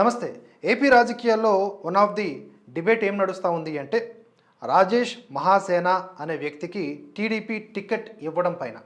నమస్తే. ఏపీ రాజకీయాల్లో one of the debate ఏం నడుస్తూ ఉంది అంటే రాజేష్ మహాసేన అనే వ్యక్తికి టీడీపీ టికెట్ ఇవ్వడం పైన.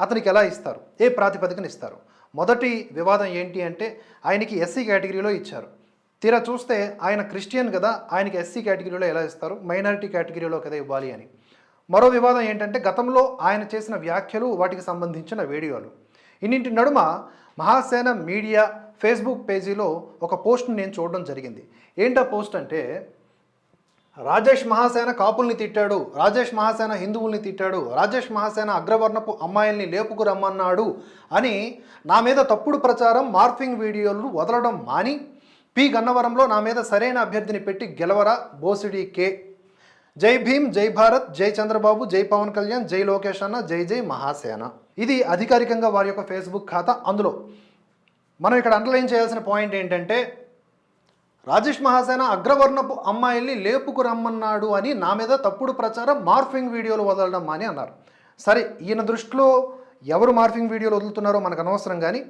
అతనికి ఎలా ఇస్తారు? ఏ ప్రాతిపదికన ఇస్తారు? మొదటి వివాదం ఏంటి అంటే ఆయనకి ఎస్సీ కేటగిరీలో ఇచ్చారు. తీరా చూస్తే ఆయన క్రిస్టియన్ కదా ఆయనకి ఎస్సీ కేటగిరీలో ఎలా ఇస్తారు? మైనారిటీ కేటగిరీలో కదా ఇవ్వాలి అని. మరో వివాదం ఏంటంటే గతంలో ఆయన చేసిన వ్యాఖ్యలు వాటికి సంబంధించిన వీడియోలు. ఇన్నింటి నడుమ మహాసేన మీడియా ఫేస్బుక్ పేజీలో ఒక పోస్ట్ని నేను చూడడం జరిగింది. ఏంటా పోస్ట్ అంటే రాజేష్ మహాసేన కాపుల్ని తిట్టాడు రాజేష్ మహాసేన హిందువుల్ని తిట్టాడు రాజేష్ మహాసేన అగ్రవర్ణపు అమ్మాయిల్ని లేపుకు రమ్మన్నాడు అని నా మీద తప్పుడు ప్రచారం మార్ఫింగ్ వీడియోలు వదలడం మాని పి. గన్నవరంలో నా మీద సరైన అభ్యర్థిని పెట్టి గెలవరా బోసిడి కే. జై భీమ్ జై భారత్ జై చంద్రబాబు జై పవన్ కళ్యాణ్ జై లోకేష్ అన్న జై జై మహాసేన. ఇది అధికారికంగా వారి యొక్క ఫేస్బుక్ ఖాతా అందులో. మనం ఇక్కడ అండర్లైన్ చేయాల్సిన పాయింట్ ఏంటంటే రాజేష్ మహాసేన అగ్రవర్ణపు అమ్మాయిల్ని లేపుకు రమ్మన్నాడు అని నా మీద తప్పుడు ప్రచారం మార్ఫింగ్ వీడియోలు వదలడం అని అన్నారు. సరే ఈయన దృష్టిలో ఎవరు మార్ఫింగ్ వీడియోలు వదులుతున్నారో మనకు అనవసరం కానీ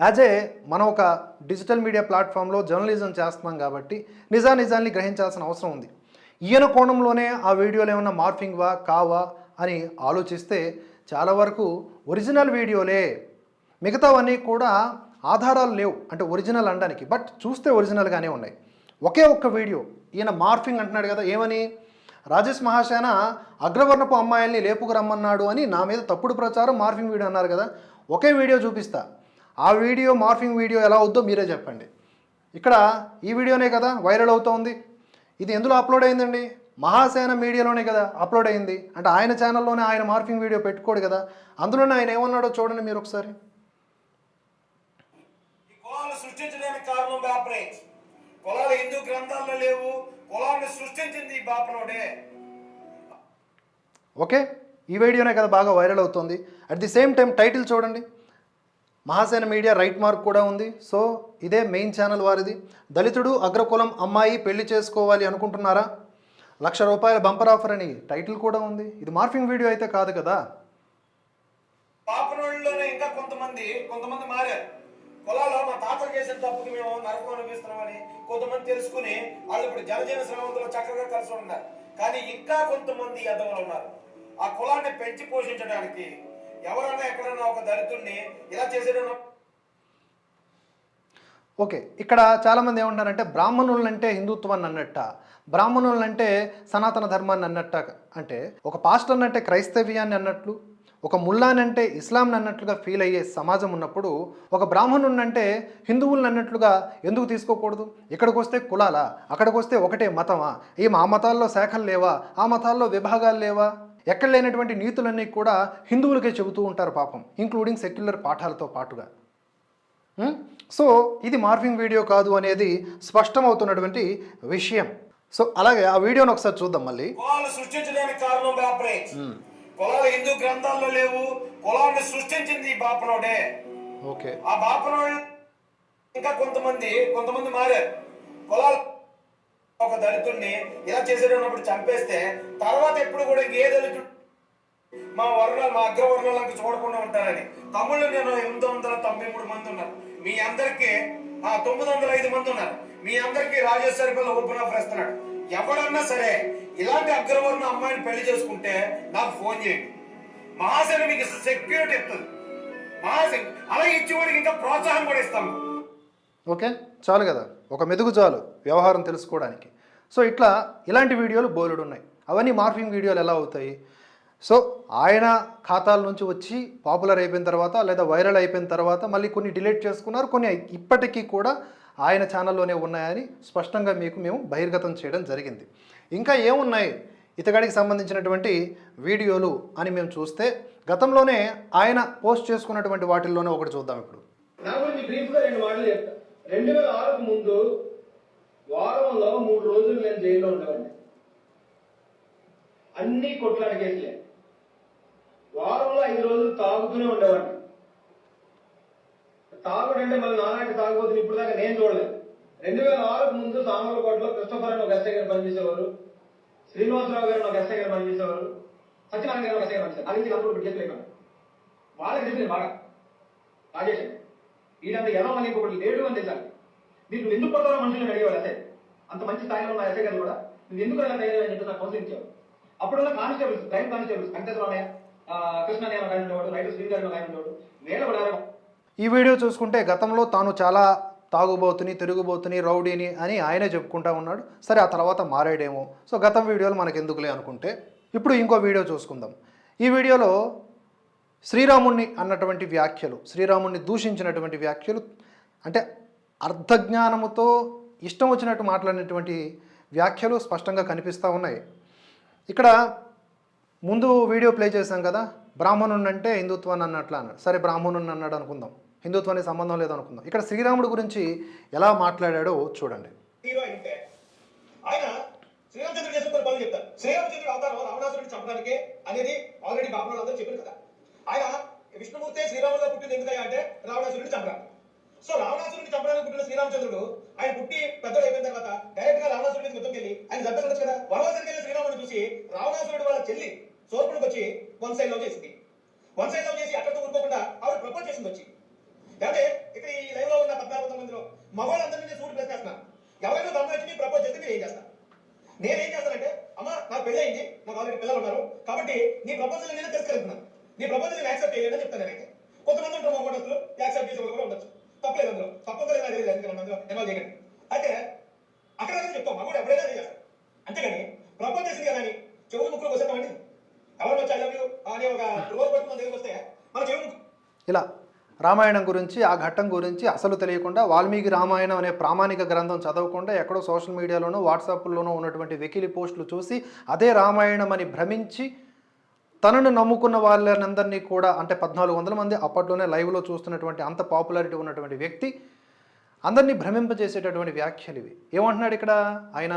యాజ్ ఏ మనం ఒక డిజిటల్ మీడియా ప్లాట్ఫామ్లో జర్నలిజం చేస్తున్నాం కాబట్టి నిజానిజాన్ని గ్రహించాల్సిన అవసరం ఉంది. ఈయన కోణంలోనే ఆ వీడియోలు ఏమన్నా మార్ఫింగ్వా కావా అని ఆలోచిస్తే చాలా వరకు ఒరిజినల్ వీడియోలే. మిగతావన్నీ కూడా ఆధారాలు లేవు. అంటే ఒరిజినల్ అనడానికి. బట్ చూస్తే ఒరిజినల్గానే ఉన్నాయి. ఒకే ఒక్క వీడియో. ఈయన మార్ఫింగ్ అంటున్నాడు కదా ఏమని? రాజేష్ మహాసేన అగ్రవర్ణపు అమ్మాయిల్ని లేపుకు రమ్మన్నాడు అని నా మీద తప్పుడు ప్రచారం మార్ఫింగ్ వీడియో అన్నారు కదా. ఒకే వీడియో చూపిస్తా. ఆ వీడియో మార్ఫింగ్ వీడియో ఎలా అవుద్దో మీరే చెప్పండి. ఇక్కడ ఈ వీడియోనే కదా వైరల్ అవుతోంది. ఇది ఎందులో అప్లోడ్ అయిందండి? మహాసేన మీడియాలోనే కదా అప్లోడ్ అయింది. అంటే ఆయన ఛానల్లోనే ఆయన మార్ఫింగ్ వీడియో పెట్టుకోడు కదా. అందులోనే ఆయన ఏమన్నాడో చూడండి మీరు ఒకసారి. ఈ కులాలను సృష్టించడానికి కారణం బాపనే కులాలు హిందూ గ్రంథాల్లో లేవు. కులాన్ని సృష్టించింది ఈ బాపనోడే. ఓకే? ఈ వీడియోనే కదా బాగా వైరల్ అవుతుంది. At the same time title చూడండి. మహాసేన మీడియా రైట్ మార్క్ కూడా ఉంది. సో ఇదే మెయిన్ ఛానల్ వారిది. దళితుడు అగ్రకులం అమ్మాయి పెళ్ళి చేసుకోవాలి అనుకుంటున్నారా? లక్ష రూపాయల బంపర్ ఆఫర్ అని టైటిల్ కూడా ఉంది. ఇది మార్ఫింగ్ వీడియో అయితే కాదు కదా. బాపనోళ్ళలోనే ఇంకా కొంతమంది కొంతమంది మారారు. పొలాల్లో మా తాతలు చేసిన తప్పుకి మేము నరకం అనిపిస్తున్నామని కొంతమంది తెలుసుకుని వాళ్ళు ఇప్పుడు జనజీవన శ్రమంలో చక్కగా కలిసి ఉన్నారు. కానీ ఇంకా కొంతమంది యదవులు ఉన్నారు. ఆ కులాన్ని పెంచి పోషించడానికి ఎవరన్నా ఎక్కడన్నా ఒక దళితుడిని ఇలా చేసేటప్పుడు ఓకే ఇక్కడ చాలామంది ఏమంటారంటే బ్రాహ్మణులంటే హిందుత్వాన్ని అన్నట్ట బ్రాహ్మణులంటే సనాతన ధర్మాన్ని అన్నట్ట అంటే ఒక పాస్టర్ అంటే క్రైస్తవ్యాన్ని అన్నట్లు ఒక ముల్లానంటే ఇస్లాంని అన్నట్లుగా ఫీల్ అయ్యే సమాజం ఉన్నప్పుడు ఒక బ్రాహ్మణుడినంటే హిందువులను అన్నట్లుగా ఎందుకు తీసుకోకూడదు? ఇక్కడికి వస్తే కులాలా? అక్కడికి వస్తే ఒకటే మతమా? ఏం ఆ మతాల్లో శాఖలు లేవా? ఆ మతాల్లో విభాగాలు లేవా? ఎక్కడ లేనటువంటి నీతులన్నీ కూడా హిందువులకే చెబుతూ ఉంటారు పాపం ఇంక్లూడింగ్ సెక్యులర్ పాఠాలతో పాటుగా. సో ఇది మార్ఫింగ్ వీడియో కాదు అనేది స్పష్టమవుతున్నటువంటి విషయం. సో అలాగే ఆ వీడియోని ఒకసారి చూద్దాం మళ్ళీ. సృష్టించడానికి కారణం కులాలు హిందూ గ్రంథాల్లో లేవు. కులాన్ని సృష్టించింది ఈ బాపనోడే. ఓకే. ఆ ఇంకా కొంతమంది కొంతమంది మారారు. కులాలు ఒక దళితుడిని ఇలా చేసేటప్పుడు చంపేస్తే తర్వాత ఎప్పుడు కూడా ఏ దళితుడు మా వర్ణాలు మా అగ్రవర్ణాలకు చూడకుండా ఉంటారని. తమ్ముళ్ళు నేను ఎనిమిది వందల తొంభై మూడు మంది ఉన్నారు. మీ అందరికి ఆ తొమ్మిది వందల ఐదు మంది ఉన్నారు. మీ అందరికీ రాజేశ్వరి పిల్ల ఓపెన్ ఆఫర్ ఇస్తున్నాడు. ఎవడన్నా సరే ఇలాంటి అగ్రవర్ణ అమ్మాయిని పెళ్ళి చేసుకుంటే నాకు ఫోన్ చేయండి. మహాసేన మీకు సెక్యూరిటీ ఇస్తుంది. మహాసేన అలా ఇచ్చేవాడికి ఇంకా ప్రోత్సాహం కూడా ఇస్తాము ఓకే? చాలు కదా. ఒక మెదుగు చాలు వ్యవహారం తెలుసుకోవడానికి. సో ఇట్లా ఇలాంటి వీడియోలు బోలెడు ఉన్నాయి అవన్నీ మార్ఫింగ్ వీడియోలు ఎలా అవుతాయి? సో ఆయన ఖాతాల నుంచి వచ్చి పాపులర్ అయిపోయిన తర్వాత లేదా వైరల్ అయిపోయిన తర్వాత మళ్ళీ కొన్ని డిలీట్ చేసుకున్నారు కొన్ని ఇప్పటికీ కూడా ఆయన ఛానల్లోనే ఉన్నాయని స్పష్టంగా మీకు మేము బహిర్గతం చేయడం జరిగింది. ఇంకా ఏమున్నాయి? ఇతగాడికి సంబంధించినటువంటి వీడియోలు అని మేము చూస్తే గతంలోనే ఆయన పోస్ట్ చేసుకున్నటువంటి వాటిల్లోనే ఒకటి చూద్దాం ఇప్పుడు. రెండు వేల ఆరుకు ముందు వారంలో మూడు రోజులు నేను జైల్లో ఉండేవాడిని. అన్ని కొట్లాట వారంలో ఐదు రోజులు తాగుతూనే ఉండేవాడిని. తాగుడు అంటే మళ్ళీ నాలాంటి తాగుబోతులు ఇప్పుడు దాకా నేను చూడలేదు. రెండు వేల ఆరుకు ముందు సామర్లకోటలో క్రిస్టోఫర్ అని ఒక ఎస్ఐ గారు పనిచేసేవారు. శ్రీనివాసరావు గారు ఒక ఎస్ఐ గారు పనిచేసేవారు. సత్యనారాయణ గారు ఒక ఎస్ఐ గారు పనిచేశారు. అది నుంచి అందరూ చెప్పలేక వాళ్ళకి తెలిసింది బాగా. రాజేష్ వీళ్ళంతా ఎలా మళ్ళీ ఇంకొకటి లేడు అని తెలిసాలి మీరు ఎందుకు కొడతారో మనుషులు అడిగేవాడు ఎస్ఐ. అంత మంచి స్థాయిలో ఉన్న ఎస్ఐ గారు కూడా నువ్వు ఎందుకు అలా తయారు అని చెప్పి నాకు కౌన్సిలింగ్ ఇచ్చావు. అప్పుడున్న కానిస్టేబుల్స్ క్రైమ్ కానిస్టేబుల్స్ వెంకటేశ్వరయ్య రైతు ఈ వీడియో చూసుకుంటే గతంలో తాను చాలా తాగుబోతుని తిరుగుబోతుని రౌడీని అని ఆయనే చెప్పుకుంటా ఉన్నాడు. సరే ఆ తర్వాత మారాడేమో. సో గతం వీడియోలు మనకు ఎందుకులే అనుకుంటే ఇప్పుడు ఇంకో వీడియో చూసుకుందాం. ఈ వీడియోలో శ్రీరాముణ్ణి అన్నటువంటి వ్యాఖ్యలు శ్రీరాముణ్ణి దూషించినటువంటి వ్యాఖ్యలు అంటే అర్ధజ్ఞానముతో ఇష్టం వచ్చినట్టు మాట్లాడినటువంటి వ్యాఖ్యలు స్పష్టంగా కనిపిస్తూ ఉన్నాయి. ఇక్కడ ముందు వీడియో ప్లే చేశాం కదా బ్రాహ్మణుడు అంటే హిందుత్వాన్ని అన్నట్లు అన్నాడు. సరే బ్రాహ్మణుని అన్నాడు అనుకుందాం. హిందుత్వానికి సంబంధం లేదనుకుందాం. ఇక్కడ శ్రీరాముడి గురించి ఎలా మాట్లాడాడో చూడండి. ఆయన శ్రీరామచంద్రుడు చేసిన కొన్ని పనులు చెప్తారు శ్రీరామచంద్రుడు అవతారం చంపడానికే అనేది ఆల్రెడీ బాబులు అందరూ చెప్పారు కదా. ఆయన విష్ణుమూర్తి శ్రీరాముడుగా పుట్టింది ఎందుకయ్యా అంటే రావణాసురుడిని చంపడానికి. సో రావణాసురుడిని చంపడానికి పుట్టిన శ్రీరామచంద్రుడు ఆయన పుట్టి పెద్దలు అయిపోయిన తర్వాత డైరెక్ట్గా రావణాసురుడి మొత్తం వెళ్ళి ఆయన చంపేసి కదా. వనవాసానికి వెళ్ళిన శ్రీరాముడిని చూసి రావణాసురుడు వాళ్ళ చెల్లి సోర్పుడికి వచ్చి వన్ సైడ్ లవ్ చేసింది. వన్ సైడ్ లవ్ చేసి అక్కడితో ఊరుకోకుండా ఆవిడ ప్రపోజ్ చేసింది వచ్చి. అంటే ఇక్కడ ఈ లైవ్లో ఉన్న పద్నాలుగు వందల మందిలో మగవాళ్ళందరి నుంచి సూటి పెట్టేస్తున్నా ఎవరైనా దమ్ము వచ్చి ప్రపోజ్ చేస్తే మీరు ఏం చేస్తారు నేనేం చేస్తానంటే అమ్మ నాకు పెళ్ళి అయింది. నాకు ఆల్రెడీ పిల్లలు ఉన్నారు. కాబట్టి నీ ప్రపోజల్ నేను తెలుసుకెళ్తున్నాను నీ ప్రపోజల్ నేను యాక్సెప్ట్ చేయాలని చెప్తాను నేనైతే. కొంతమంది ఉంటారు మా మోడల్స్ యాక్సెప్ట్ చేసే వాళ్ళు కూడా ఉండొచ్చు. తప్పలేదు అందులో. తప్పదు లేదు అందులో. ఎన్నో చేయకండి. అయితే అక్కడ చెప్తాం. మా కూడా ఎప్పుడైనా చేస్తాడు అంతేగాని ప్రపోజ్ చేసింది కదా అని చెవులు ముక్కులు వసేస్తామండి ఇలా రామాయణం గురించి ఆ ఘట్టం గురించి అసలు తెలియకుండా వాల్మీకి రామాయణం అనే ప్రామాణిక గ్రంథం చదవకుండా ఎక్కడో సోషల్ మీడియాలోనూ వాట్సాప్లోనూ ఉన్నటువంటి వెకిలి పోస్టులు చూసి అదే రామాయణం అని భ్రమించి తనను నమ్ముకున్న వాళ్ళనందరినీ కూడా అంటే పద్నాలుగు వందల మంది అప్పట్లోనే లైవ్లో చూస్తున్నటువంటి అంత పాపులారిటీ ఉన్నటువంటి వ్యక్తి అందరినీ భ్రమింపజేసేటటువంటి వ్యాఖ్యలు ఇవి. ఏమంటున్నాడు ఇక్కడ ఆయన?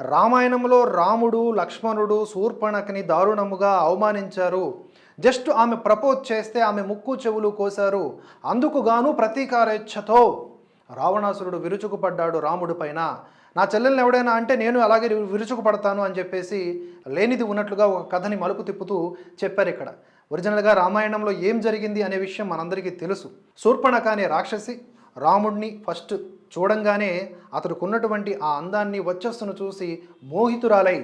రామాయణంలో రాముడు లక్ష్మణుడు శూర్పణకని దారుణముగా అవమానించారు. జస్ట్ ఆమె ప్రపోజ్ చేస్తే ఆమె ముక్కు చెవులు కోశారు. అందుకు గాను ప్రతీకారేచ్ఛతో రావణాసురుడు విరుచుకుపడ్డాడు రాముడి పైన. నా చెల్లెల్ని ఎవడైనా అంటే నేను అలాగే విరుచుకుపడతాను అని చెప్పేసి లేనిది ఉన్నట్లుగా ఒక కథని మలుపు తిప్పుతూ చెప్పారు ఇక్కడ. ఒరిజినల్గా రామాయణంలో ఏం జరిగింది అనే విషయం మనందరికీ తెలుసు. శూర్పణక అనే రాక్షసి రాముడిని ఫస్ట్ చూడంగానే అతడుకున్నటువంటి ఆ అందాన్ని వచ్చస్సును చూసి మోహితురాలై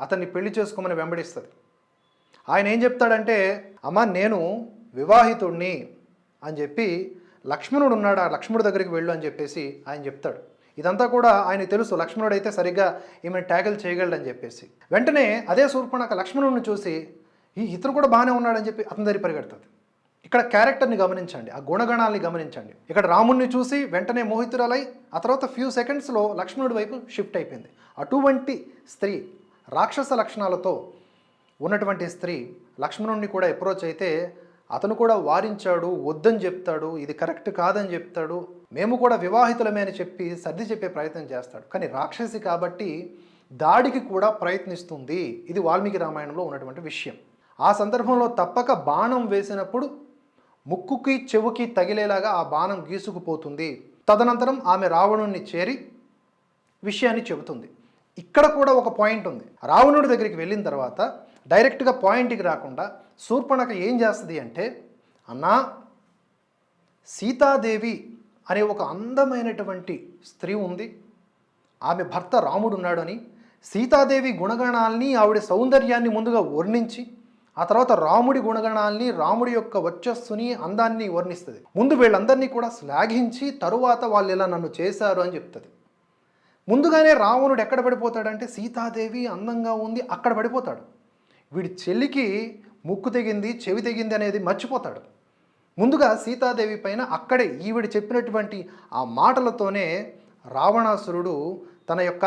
అతన్ని పెళ్ళి చేసుకోమని వెంబడిస్తుంది. ఆయన ఏం చెప్తాడంటే అమ్మ నేను వివాహితుణ్ణి అని చెప్పి లక్ష్మణుడు ఉన్నాడు ఆ లక్ష్మణుడి దగ్గరికి వెళ్ళు అని చెప్పేసి ఆయన చెప్తాడు. ఇదంతా కూడా ఆయన తెలుసు లక్ష్మణుడు అయితే సరిగ్గా ఈమె ట్యాకిల్ చేయగలడని చెప్పేసి. వెంటనే అదే శూర్పణక లక్ష్మణుడిని చూసి ఈ ఇతను కూడా బాగానే ఉన్నాడని చెప్పి అతని దగ్గర పరిగెడుతుంది. ఇక్కడ క్యారెక్టర్ని గమనించండి ఆ గుణగణాల్ని గమనించండి. ఇక్కడ రాముణ్ణి చూసి వెంటనే మోహితురాలై ఆ తర్వాత ఫ్యూ సెకండ్స్లో లక్ష్మణుడి వైపు షిఫ్ట్ అయిపోయింది. అటువంటి స్త్రీ రాక్షస లక్షణాలతో ఉన్నటువంటి స్త్రీ లక్ష్మణుడిని కూడా అప్రోచ్ అయితే అతను కూడా వారించాడు వద్దని చెప్తాడు ఇది కరెక్ట్ కాదని చెప్తాడు మేము కూడా వివాహితులమే అని చెప్పి సర్ది చెప్పే ప్రయత్నం చేస్తాడు. కానీ రాక్షసి కాబట్టి దాడికి కూడా ప్రయత్నిస్తుంది. ఇది వాల్మీకి రామాయణంలో ఉన్నటువంటి విషయం. ఆ సందర్భంలో తప్పక బాణం వేసినప్పుడు ముక్కుకి చెవుకి తగిలేలాగా ఆ బాణం గీసుకుపోతుంది. తదనంతరం ఆమె రావణుణ్ణి చేరి విషయాన్ని చెబుతుంది. ఇక్కడ కూడా ఒక పాయింట్ ఉంది. రావణుడి దగ్గరికి వెళ్ళిన తర్వాత డైరెక్ట్గా పాయింట్కి రాకుండా శూర్పణక ఏం చేస్తుంది అంటే అన్నా సీతాదేవి అనే ఒక అందమైనటువంటి స్త్రీ ఉంది. ఆమె భర్త రాముడు ఉన్నాడని సీతాదేవి గుణగణాల్ని ఆవిడ సౌందర్యాన్ని ముందుగా వర్ణించి ఆ తర్వాత రాముడి గుణగణాల్ని రాముడి యొక్క వర్చస్సుని అందాన్ని వర్ణిస్తుంది. ముందు వీళ్ళందరినీ కూడా శ్లాఘించి తరువాత వాళ్ళు ఇలా నన్ను చేశారు అని చెప్తుంది. ముందుగానే రావణుడు ఎక్కడ పడిపోతాడంటే సీతాదేవి అందంగా ఉంది అక్కడ పడిపోతాడు. వీడి చెల్లికి ముక్కు తెగింది చెవి తెగింది అనేది మర్చిపోతాడు. ముందుగా సీతాదేవి పైన అక్కడే ఈవిడ చెప్పినటువంటి ఆ మాటలతోనే రావణాసురుడు తన యొక్క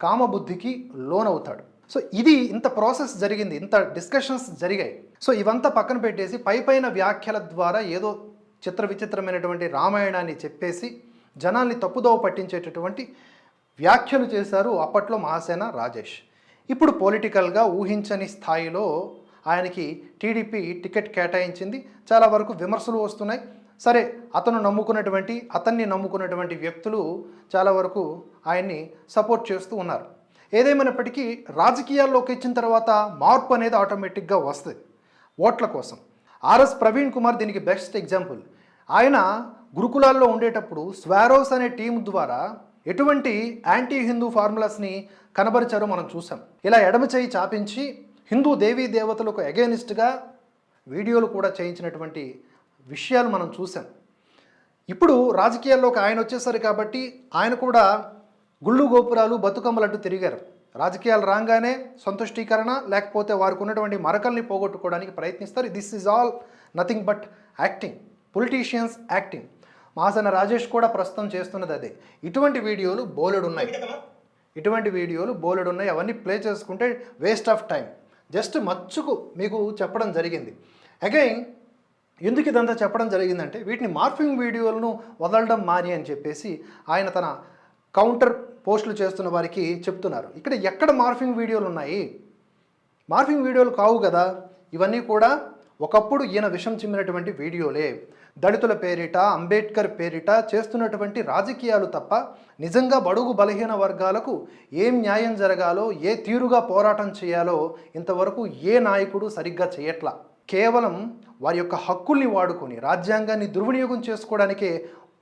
కామబుద్ధికి లోనవుతాడు. సో ఇది ఇంత ప్రాసెస్ జరిగింది ఇంత డిస్కషన్స్ జరిగాయి. సో ఇవంతా పక్కన పెట్టేసి పై పైన వ్యాఖ్యల ద్వారా ఏదో చిత్ర విచిత్రమైనటువంటి రామాయణాన్ని చెప్పేసి జనాల్ని తప్పుదోవ పట్టించేటటువంటి వ్యాఖ్యలు చేశారు అప్పట్లో మహాసేన రాజేష్. ఇప్పుడు పొలిటికల్గా ఊహించని స్థాయిలో ఆయనకి టీడీపీ టికెట్ కేటాయించింది. చాలా వరకు విమర్శలు వస్తున్నాయి. సరే అతను నమ్ముకున్నటువంటి అతన్ని నమ్ముకున్నటువంటి వ్యక్తులు చాలా వరకు ఆయన్ని సపోర్ట్ చేస్తూ ఉన్నారు. ఏదేమైనప్పటికీ రాజకీయాల్లోకి ఇచ్చిన తర్వాత మార్పు అనేది ఆటోమేటిక్గా వస్తుంది. ఓట్ల కోసం. ఆర్ఎస్ ప్రవీణ్ కుమార్ దీనికి బెస్ట్ ఎగ్జాంపుల్. ఆయన గురుకులాల్లో ఉండేటప్పుడు స్వారోస్ అనే టీం ద్వారా ఎటువంటి యాంటీ హిందూ ఫార్ములాస్ని కనబరిచారో మనం చూసాం. ఇలా ఎడమ చేయి చాపించి హిందూ దేవీ దేవతలకు అగేనిస్ట్గా వీడియోలు కూడా చేయించినటువంటి విషయాలు మనం చూసాం. ఇప్పుడు రాజకీయాల్లోకి ఆయన వచ్చేసరి కాబట్టి ఆయన కూడా గుళ్ళు గోపురాలు బతుకమ్మలంటూ తిరిగారు. రాజకీయాలు రాగానే సంతుష్టీకరణ లేకపోతే వారికి ఉన్నటువంటి మరకల్ని పోగొట్టుకోవడానికి ప్రయత్నిస్తారు. This is all nothing but acting politicians acting మాసన Rajesh కూడా ప్రస్తుతం చేస్తున్నది అదే. ఇటువంటి వీడియోలు బోలెడు ఉన్నాయి. ఇటువంటి వీడియోలు బోలెడు ఉన్నాయి. అవన్నీ ప్లే చేసుకుంటే వేస్ట్ ఆఫ్ టైం జస్ట్ మచ్చుకు మీకు చెప్పడం జరిగింది. అగైన్ ఎందుకు ఇదంతా చెప్పడం జరిగిందంటే వీటిని మార్ఫింగ్ వీడియోలను వదలడం మాని అని చెప్పేసి ఆయన తన కౌంటర్ పోస్టులు చేస్తున్న వారికి చెప్తున్నారు. ఇక్కడ ఎక్కడ మార్ఫింగ్ వీడియోలు ఉన్నాయి? మార్ఫింగ్ వీడియోలు కావు కదా. ఇవన్నీ కూడా ఒకప్పుడు ఈయన విషం చిమ్మినటువంటి వీడియోలే. దళితుల పేరిట అంబేద్కర్ పేరిట చేస్తున్నటువంటి రాజకీయాలు తప్ప నిజంగా బడుగు బలహీన వర్గాలకు ఏం న్యాయం జరగాలో ఏ తీరుగా పోరాటం చేయాలో ఇంతవరకు ఏ నాయకుడు సరిగ్గా చేయట్లా. కేవలం వారి యొక్క హక్కుల్ని వాడుకొని రాజ్యాంగాన్ని దుర్వినియోగం చేసుకోవడానికే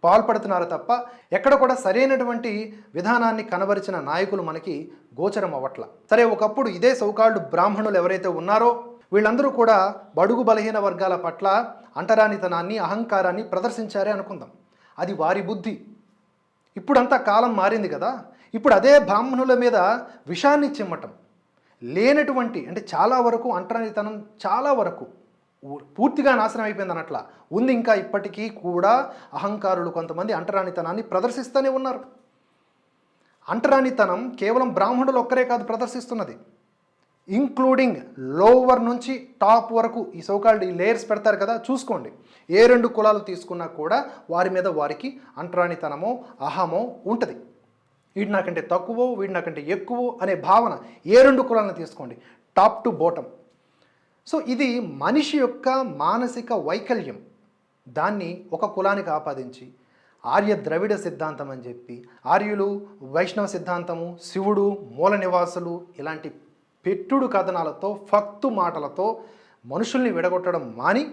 పాల్పడుతున్నారు తప్ప ఎక్కడ కూడా సరైనటువంటి విధానాన్ని కనబరిచిన నాయకులు మనకి గోచరం అవ్వట్ల. సరే ఒకప్పుడు ఇదే సౌకాళ్ళు బ్రాహ్మణులు ఎవరైతే ఉన్నారో వీళ్ళందరూ కూడా బడుగు బలహీన వర్గాల పట్ల అంటరానితనాన్ని అహంకారాన్ని ప్రదర్శించారే అనుకుందాం. అది వారి బుద్ధి. ఇప్పుడంతా కాలం మారింది కదా. ఇప్పుడు అదే బ్రాహ్మణుల మీద విషాన్ని చిమ్మటం. లేనటువంటి అంటే చాలా వరకు అంటరానితనం చాలా వరకు పూర్తిగా నాశనం అయిపోయింది అన్నట్ల. ఉంది ఇంకా ఇప్పటికీ కూడా అహంకారులు కొంతమంది అంటరానితనాన్ని ప్రదర్శిస్తూనే ఉన్నారు. అంటరానితనం కేవలం బ్రాహ్మణులు ఒక్కరే కాదు ప్రదర్శిస్తున్నది. ఇంక్లూడింగ్ లోవర్ నుంచి టాప్ వరకు ఈ సోకాల్డ్ ఈ లేయర్స్ పెడతారు కదా చూసుకోండి. ఏ రెండు కులాలు తీసుకున్నా కూడా వారి మీద వారికి అంటరానితనమో అహమో ఉంటుంది. వీడి నాకంటే తక్కువ వీడి నాకంటే ఎక్కువ అనే భావన ఏ రెండు కులాలను తీసుకోండి. Top to bottom. సో ఇది మనిషి యొక్క మానసిక వైకల్యం. దాన్ని ఒక కులానికి ఆపాదించి ఆర్య ద్రవిడ సిద్ధాంతం అని చెప్పి ఆర్యులు వైష్ణవ సిద్ధాంతము శివుడు మూల నివాసులు ఇలాంటి పెట్టుడు కథనాలతో ఫక్తు మాటలతో మనుషుల్ని విడగొట్టడం మాని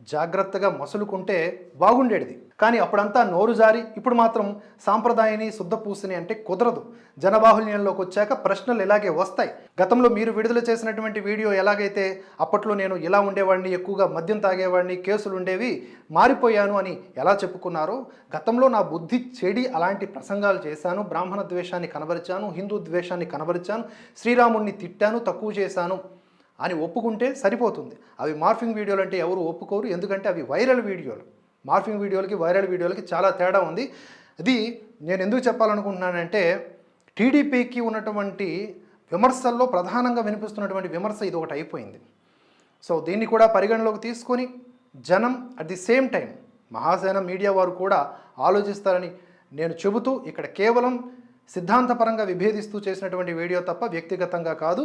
జాగ్రత్తగా మసులుకుంటే బాగుండేది కానీ అప్పుడంతా నోరు జారి ఇప్పుడు మాత్రం సాంప్రదాయని శుద్ధ పూసని అంటే కుదరదు. జనబాహుల్యంలోకి వచ్చాక ప్రశ్నలు ఇలాగే వస్తాయి. గతంలో మీరు విడుదల చేసినటువంటి వీడియో ఎలాగైతే అప్పట్లో నేను ఇలా ఉండేవాడిని ఎక్కువగా మద్యం తాగేవాడిని కేసులు ఉండేవి మారిపోయాను అని ఎలా చెప్పుకున్నారో గతంలో నా బుద్ధి చెడి అలాంటి ప్రసంగాలు చేశాను. బ్రాహ్మణ ద్వేషాన్ని కనబరిచాను హిందూ ద్వేషాన్ని కనబరిచాను శ్రీరాముణ్ణి తిట్టాను తక్కువ చేశాను. అని ఒప్పుకుంటే సరిపోతుంది. అవి మార్ఫింగ్ వీడియోలు అంటే ఎవరు ఒప్పుకోరు. ఎందుకంటే అవి వైరల్ వీడియోలు. మార్ఫింగ్ వీడియోలకి వైరల్ వీడియోలకి చాలా తేడా ఉంది. అది నేను ఎందుకు చెప్పాలనుకుంటున్నానంటే టీడీపీకి ఉన్నటువంటి విమర్శల్లో ప్రధానంగా వినిపిస్తున్నటువంటి విమర్శ ఇది ఒకటి అయిపోయింది. సో దీన్ని కూడా పరిగణలోకి తీసుకొని జనం at the same time Mahasena media వారు కూడా ఆలోచిస్తారని నేను చెబుతూ ఇక్కడ కేవలం సిద్ధాంతపరంగా విభేదిస్తూ చేసినటువంటి వీడియో తప్ప వ్యక్తిగతంగా కాదు.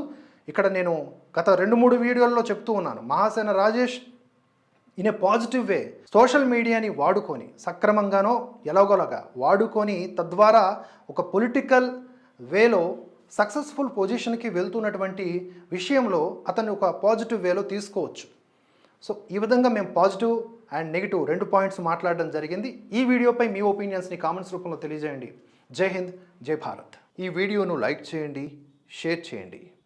ఇక్కడ నేను గత రెండు మూడు వీడియోల్లో చెప్తూ ఉన్నాను. Mahasena Rajesh in a positive way social మీడియాని వాడుకొని సక్రమంగానో ఎలాగోలాగా వాడుకొని తద్వారా ఒక పొలిటికల్ వేలో సక్సెస్ఫుల్ పొజిషన్కి వెళ్తున్నటువంటి విషయంలో అతన్ని ఒక పాజిటివ్ వేలో తీసుకోవచ్చు. సో ఈ విధంగా మేము పాజిటివ్ అండ్ నెగిటివ్ రెండు పాయింట్స్ మాట్లాడడం జరిగింది. ఈ వీడియోపై మీ ఒపీనియన్స్ని కామెంట్స్ రూపంలో తెలియజేయండి. జై హింద్ జై భారత్. ఈ వీడియోను లైక్ చేయండి షేర్ చేయండి.